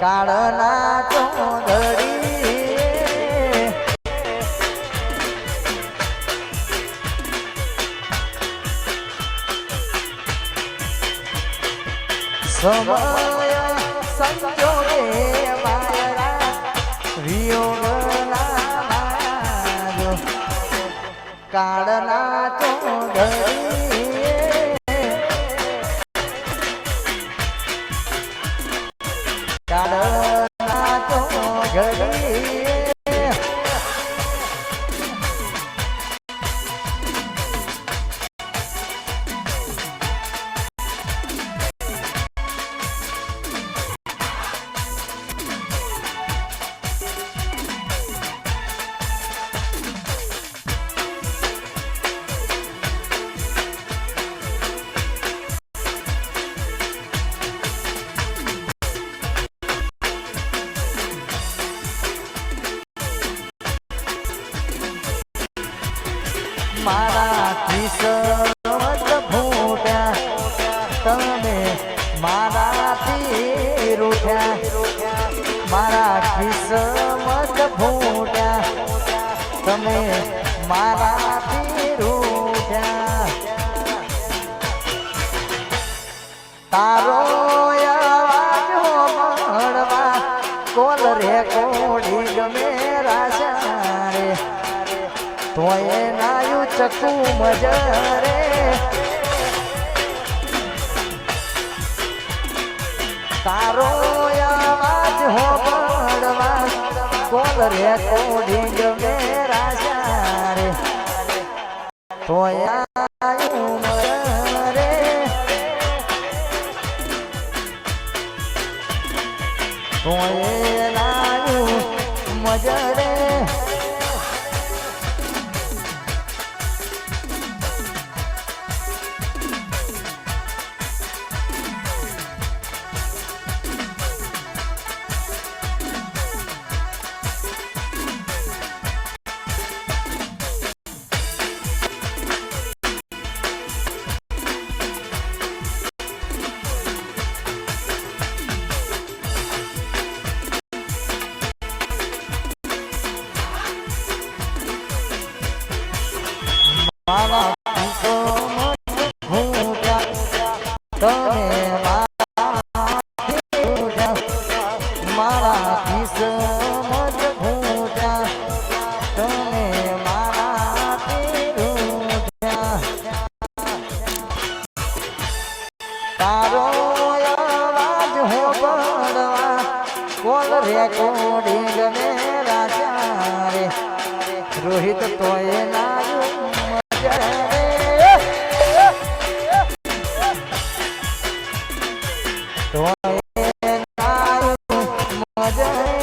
કાળના ચોધડી સમય સંજોગે કાળના ચોધરી Galerinha! મારા કિસ્મત ફૂટ્યા તમે મારાથી રૂઠ્યા. મારા કિસ્મત ફૂટ્યા તમે મારાથી રૂઠ્યા. તારો અવાજ મળવા. કોલ રે તોય નાયું ચકુ મજરે. તારો અવાજ હોબળવા કોલ રે કોડી મે રાજા રે તોય આયું મજરે. તોય હોબળવા કોલ રેકોર્ડિંગ ને રાજા રે રોહિત તોય નાયું તોય નાયું મજરે